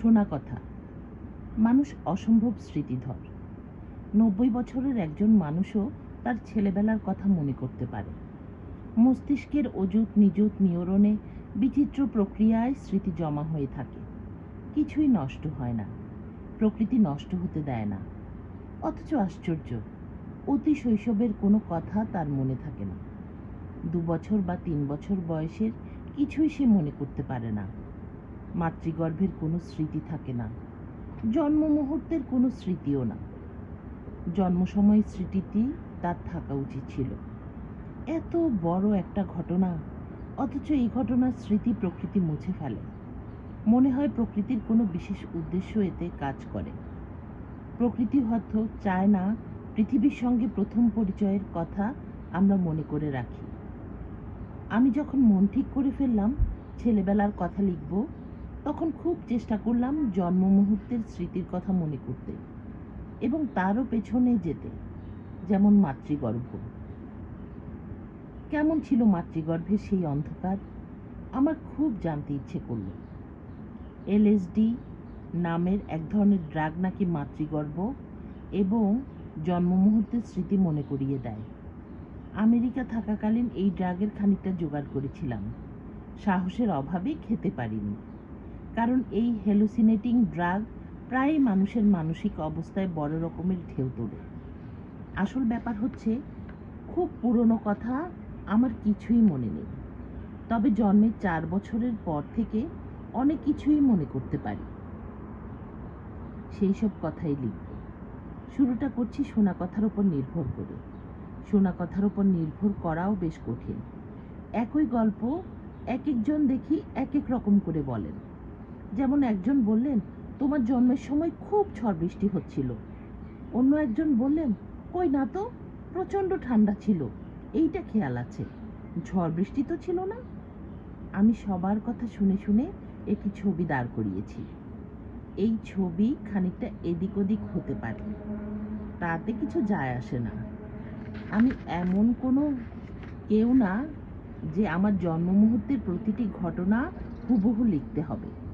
শোনা কথা। মানুষ অসম্ভব স্মৃতিধর। নব্বই বছরের একজন মানুষও তার ছেলেবেলার কথা মনে করতে পারে। মস্তিষ্কের অযুত নিযুত নিয়রণে বিচিত্র প্রক্রিয়ায় স্মৃতি জমা হয়ে থাকে। কিছুই নষ্ট হয় না। প্রকৃতি নষ্ট হতে দেয় না। অথচ আশ্চর্য, অতি শৈশবের কোনো কথা তার মনে থাকে না। দু বছর বা তিন বছর বয়সের কিছুই সে মনে করতে পারে না। মাতৃগর্ভের কোনো স্মৃতি থাকে না, জন্ম মুহূর্তের কোনো স্মৃতিও না। জন্ম সময় স্মৃতিটি তার থাকা উচিত ছিল। এত বড় একটা ঘটনা, অথচ এই ঘটনার স্মৃতি প্রকৃতি মুছে ফেলে। মনে হয় প্রকৃতির কোনো বিশেষ উদ্দেশ্য এতে কাজ করে। প্রকৃতি হয়তো চায় না পৃথিবীর সঙ্গে প্রথম পরিচয়ের কথা আমরা মনে করে রাখি। আমি যখন মন ঠিক করে ফেললাম, ছেলেবেলার কথা লিখব তখন খুব চেষ্টা করলাম জন্ম মুহূর্তের স্মৃতির কথা মনে করতে এবং তারও পেছনে যেতে, যেমন মাতৃগর্ভ। কেমন ছিল মাতৃগর্ভে সেই অন্ধকার? আমার খুব জানতে ইচ্ছে করল। এলএসডি নামের এক ধরনের ড্রাগ নাকি মাতৃগর্ভ এবং জন্ম মুহূর্তের স্মৃতি মনে করিয়ে দেয়। আমেরিকা থাকাকালীন এই ড্রাগের খানিকটা জোগাড় করেছিলাম। সাহসের অভাবে খেতে পারিনি। কারণ এই হেলুসিনেটিং ড্রাগ প্রায় মানুষের মানসিক অবস্থায় বড় রকমের ঢেউ তোলে। আসল ব্যাপার হচ্ছে, খুব পুরনো কথা আমার কিছুই মনে নেই। তবে জন্মের চার বছরের পর থেকে অনেক কিছুই মনে করতে পারি। সেই সব কথাই লিখব। শুরুটা করছি শোনা কথার উপর নির্ভর করে। শোনা কথার উপর নির্ভর করাও বেশ কঠিন। একই গল্প এক একজন দেখি এক এক রকম করে বলেন। যেমন একজন বললেন, তোমার জন্মের সময় খুব ঝড় বৃষ্টি হচ্ছিল। অন্য একজন বললেন, কই না তো, প্রচণ্ড ঠান্ডা ছিল, এইটা খেয়াল আছে, ঝড় বৃষ্টি তো ছিল না। আমি সবার কথা শুনে শুনে একটি ছবি দাঁড় করিয়েছি। এই ছবি খানিকটা এদিক ওদিক হতে পারে, তাতে কিছু যায় আসে না। আমি এমন কোনো কেউ না যে আমার জন্ম মুহূর্তের প্রতিটি ঘটনা হুবহু লিখতে হবে।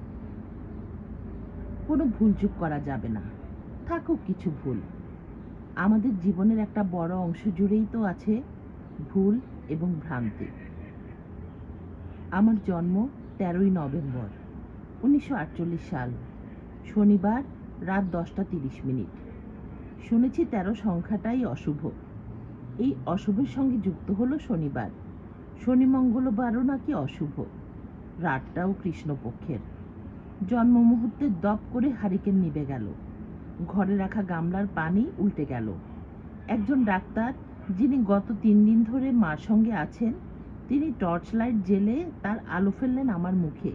কোনো ভুলচুক করা যাবে না। থাকুক কিছু ভুল। আমাদের জীবনের একটা বড় অংশ জুড়েই তো আছে ভুল এবং ভ্রান্তি। আমার জন্ম তেরোই নভেম্বর, উনিশশো আটচল্লিশ সাল, শনিবার রাত দশটা তিরিশ মিনিট। শুনেছি তেরো সংখ্যাটাই অশুভ। এই অশুভের সঙ্গে যুক্ত হলো শনিবার। শনি, মঙ্গলবারও নাকি অশুভ। রাতটাও কৃষ্ণপক্ষের। জন্ম মুহূর্তে দপ করে হারিকেন নিবে গেল। ঘরে রাখা গামলার পানি উল্টে গেল। একজন ডাক্তার, যিনি গত তিন দিন ধরে মার সঙ্গে আছেন, তিনি টর্চ লাইট জেলে তার আলো ফেললেন আমার মুখে।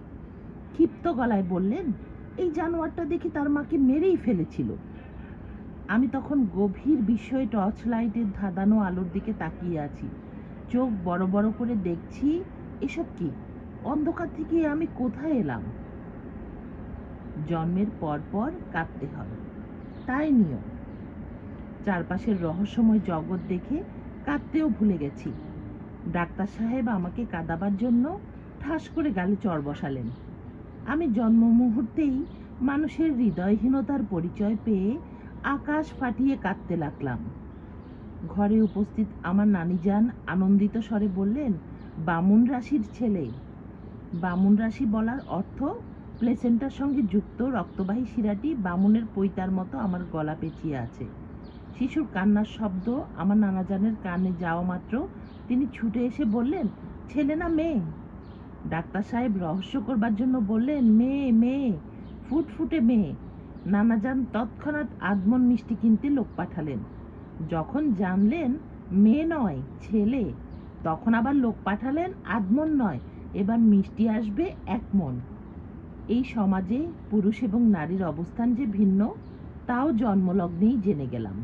ক্ষিপ্ত গলায় বললেন, এই জানোয়ারটা দেখি তার মাকে মেরেই ফেলেছিল। আমি তখন গভীর বিস্ময়ে টর্চ লাইটের ধাঁধানো আলোর দিকে তাকিয়ে আছি। চোখ বড় বড় করে দেখছি, এসব কি? অন্ধকার থেকে আমি কোথায় এলাম? জন্মের পর পর কাঁদতে হয় তাই নিয়ম। চারপাশের রহস্যময় জগৎ দেখে কাঁদতেও ভুলে গেছি। ডাক্তার সাহেব আমাকে কাঁদাবার জন্য ঠাস করে গালে চর বসালেন। আমি জন্ম মুহূর্তেই মানুষের হৃদয়হীনতার পরিচয় পেয়ে আকাশ ফাটিয়ে কাঁদতে লাগলাম। ঘরে উপস্থিত আমার নানিজান আনন্দিত স্বরে বললেন, বামুন রাশির ছেলে। বামুন রাশি বলার অর্থ প্লেসেন্টার সঙ্গে যুক্ত রক্তবাহী শিরাটি বামুনের পৈতার মতো আমার গলা পেঁচিয়ে আছে। শিশুর কান্নার শব্দ, আমার নানাজানের কানে যাওয়া মাত্র। তিনি ছুটে এসে বললেন, ছেলে না মেয়ে? ডাক্তার সাহেব রহস্য করবার জন্য বললেন, মেয়ে মেয়ে, ফুটফুটে মেয়ে। নানাজান তৎক্ষণাৎ আদমন মিষ্টি কিনতে লোক পাঠালেন। যখন জানলেন, মেয়ে নয়, ছেলে। তখন আবার লোক পাঠালেন আদমন নয়, এবার মিষ্টি আসবে এক মন। এই সমাজে পুরুষ এবং নারীর অবস্থান যে ভিন্ন তাও জন্মলগ্নেই জেনে গেলাম।